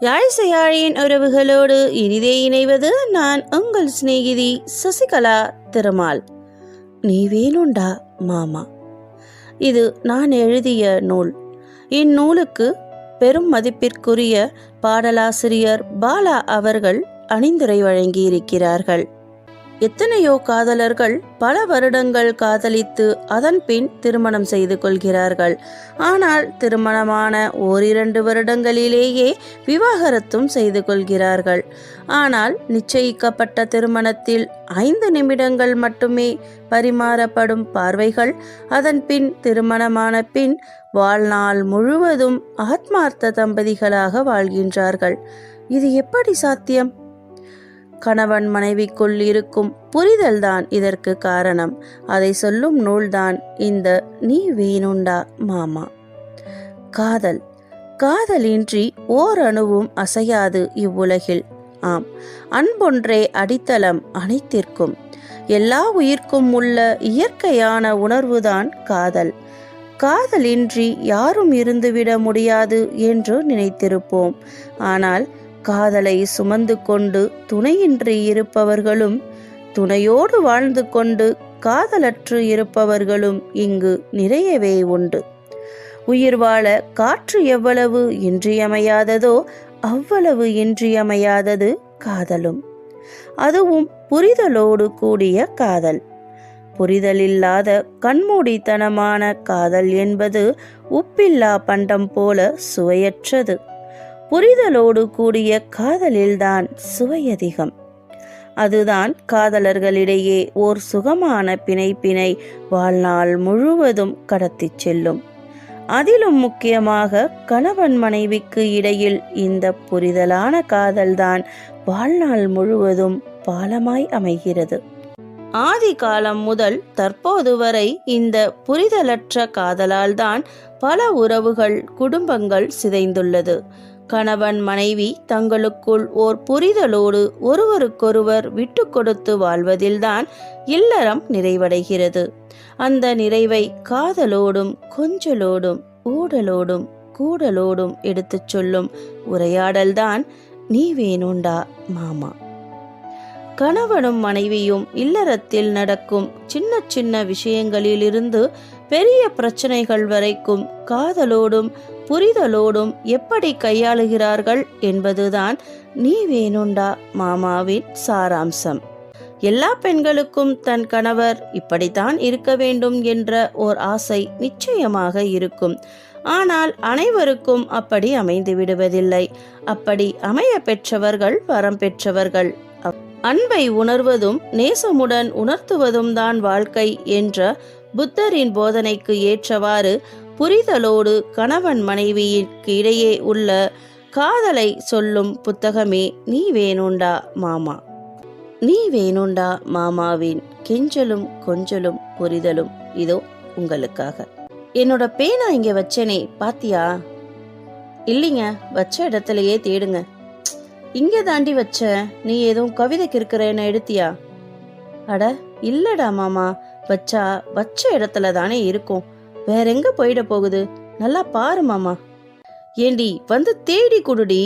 யாழிசையாழியின் உறவுகளோடு இனிதே இணைவது நான் உங்கள் சிநேகிதி சசிகலா திருமால். நீ வேணுண்டா மாமா? இது நான் எழுதிய நூல். இந்நூலுக்கு பெரும் மதிப்பிற்குரிய பாடலாசிரியர் பாலா அவர்கள் அணிந்துரை வழங்கியிருக்கிறார்கள். எத்தனையோ காதலர்கள் பல வருடங்கள் காதலித்து அதன் பின் திருமணம் செய்து கொள்கிறார்கள். ஆனால் திருமணமான ஓரிரண்டு வருடங்களிலேயே விவாகரத்தும் செய்து கொள்கிறார்கள். ஆனால் நிச்சயிக்கப்பட்ட திருமணத்தில் ஐந்து நிமிடங்கள் மட்டுமே பரிமாறப்படும் பார்வைகள் அதன் பின் திருமணமான பின் வாழ்நாள் முழுவதும் ஆத்மார்த்த தம்பதிகளாக வாழ்கின்றார்கள். இது எப்படி சாத்தியம்? கணவன் மனைவிக்குள் இருக்கும் புரிதல்தான் இதற்கு காரணம். அதை சொல்லும் நூல்தான் இந்த நீ வேணுண்டா மாமா காதல். காதலின்றி ஓர் அணுவும் அசையாது இவ்வுலகில். ஆம் அன்பொன்றே அடித்தளம் அனைத்திற்கும். எல்லா உயிர்க்கும் உள்ள இயற்கையான உணர்வுதான் காதல். காதலின்றி யாரும் இருந்துவிட முடியாது என்று நினைத்திருப்போம். ஆனால் காதலை சுமந்து கொண்டு துணையின்றி இருப்பவர்களும் துணையோடு வாழ்ந்து கொண்டு காதலற்று இருப்பவர்களும் இங்கு நிறையவே உண்டு. உயிர் வாழ காற்று எவ்வளவு இன்றியமையாததோ அவ்வளவு இன்றியமையாதது காதலும். அதுவும் புரிதலோடு கூடிய காதல். புரிதலில்லாத கண்மூடித்தனமான காதல் என்பது உப்பில்லா பண்டம் போல சுவையற்றது. புரிதலோடு கூடிய காதலில்தான் சுவையதிகம். அதுதான் காதலர்களிடையே ஓர் சுகமான பிணைப்பினை வாழ்நாள் முழுவதும் கடத்திச் செல்லும். அதிலும் முக்கியமாக கணவன் மனைவிக்கு இடையில் இந்த புரிதலான காதல்தான் வாழ்நாள் முழுவதும் பாலமாய் அமைகிறது. ஆதி காலம் முதல் தற்போது வரை இந்த புரிதலற்ற காதலால்தான் பல உறவுகள் குடும்பங்கள் சிதைந்துள்ளது. கணவன் மனைவி தங்களுக்குள் ஓர் புரிதலோடு ஒருவருக்கொருவர் விட்டு கொடுத்து வாழ்வதில்தான் இல்லறம் நிறைவடைகிறது. அந்த நிறைவை காதலோடும் கொஞ்சலோடும் ஊடலோடும் கூடலோடும் எடுத்துச் சொல்லும் உரையாடல்தான் நீ வேணுண்டா மாமா கணவனும் மனைவியும் இல்லறத்தில் நடக்கும் சின்ன சின்ன விஷயங்களிலிருந்து பெரிய பிரச்சனைகள் வரைக்கும் காதலோடும் புரிதலோடும் எப்படி கையாளுகிறார்கள் என்பதுதான் நீ வேணுண்டா மாமாவின் சாராம்சம். எல்லா பெண்களுக்கும் தன் கணவர் இப்படித்தான் இருக்க வேண்டும் என்ற ஓர் ஆசை நிச்சயமாக இருக்கும். ஆனால் அனைவருக்கும் அப்படி அமைந்து விடுவதில்லை. அப்படி அமைய பெற்றவர்கள் வரம் பெற்றவர்கள். அன்பை உணர்வதும் நேசமுடன் உணர்த்துவதும் தான் வாழ்க்கை என்ற புத்தரின் போதனைக்கு ஏற்றவாறு புரிதலோடு கணவன் மனைவியிற்கு இடையே உள்ள காதலை சொல்லும் புத்தகமே நீ வேணுண்டா மாமா. நீ வேணுண்டா மாமாவின் கெஞ்சலும் கொஞ்சலும் புரிதலும். இதோ உங்களுக்காக. என்னோட பேனா இங்க வச்சேனே பாத்தியா? இல்லைங்க வச்ச இடத்துலயே தேடுங்க. இங்க தாண்டி வச்ச நீ எதுவும் கவிதைக்கு இருக்கிறேன்னு எடுத்தியா? அட இல்லடா மாமா. வச்சா வச்ச இடத்துல தானே இருக்கும். வேற எங்க போயிட போகுது? நல்லா பாரு மாமா. ஏண்டி வந்து தேடி குடுடி.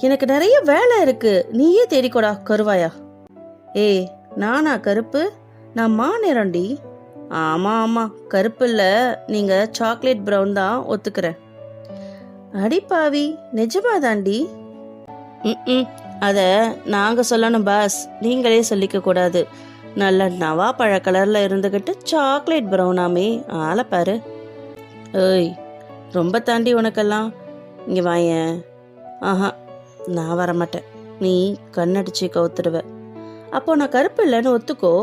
எனக்கு நிறைய வேலை இருக்கு. நீயே தேடிக்கோடா கருவாயா. ஏ நானா கருப்பு? நான் மாநிறண்டி ஆமா ஆமா கருப்பு இல்ல. நீங்க சாக்லேட் ப்ரௌன் தான் ஒத்துக்கிறேன். அடிப்பாவி நிஜமா தாண்டி ம் அத நாங்க சொல்லணும் பாஸ். நீங்களே சொல்லிக்க கூடாது. நல்ல நவா பழ கலரில் இருந்துகிட்டு சாக்லேட் ப்ரௌனாமே. ஆளை பாரு. ஏய் ரொம்ப தாண்டி உனக்கெல்லாம். இங்கே வாயேன். ஆஹா நான் வரமாட்டேன். நீ கண்ணடிச்சு கவுத்துடுவ. அப்போ நான் கருப்பு இல்லைன்னு ஒத்துக்கோ.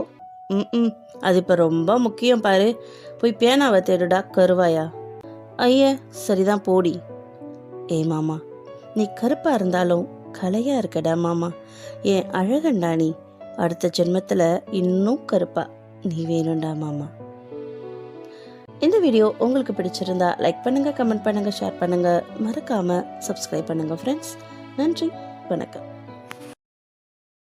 ம் அது இப்போ ரொம்ப முக்கியம் பாரு. போய் பேனாவை தேடுடா கருவாயா. ஐய சரிதான் போடி. ஏ மாமா நீ கருப்பாக இருந்தாலும் கலையாக இருக்கடா மாமா. ஏன் அழகண்டா நீ? அடுத்த ஜென்மத்தில் இன்னும் கருப்பா. நீ வேணும்டா மாமா. இந்த வீடியோ உங்களுக்கு பிடிச்சிருந்தா லைக் பண்ணுங்கள் கமெண்ட் பண்ணுங்க ஷேர் பண்ணுங்கள் மறக்காமல் சப்ஸ்கிரைப் பண்ணுங்கள் ஃப்ரெண்ட்ஸ் நன்றி வணக்கம்.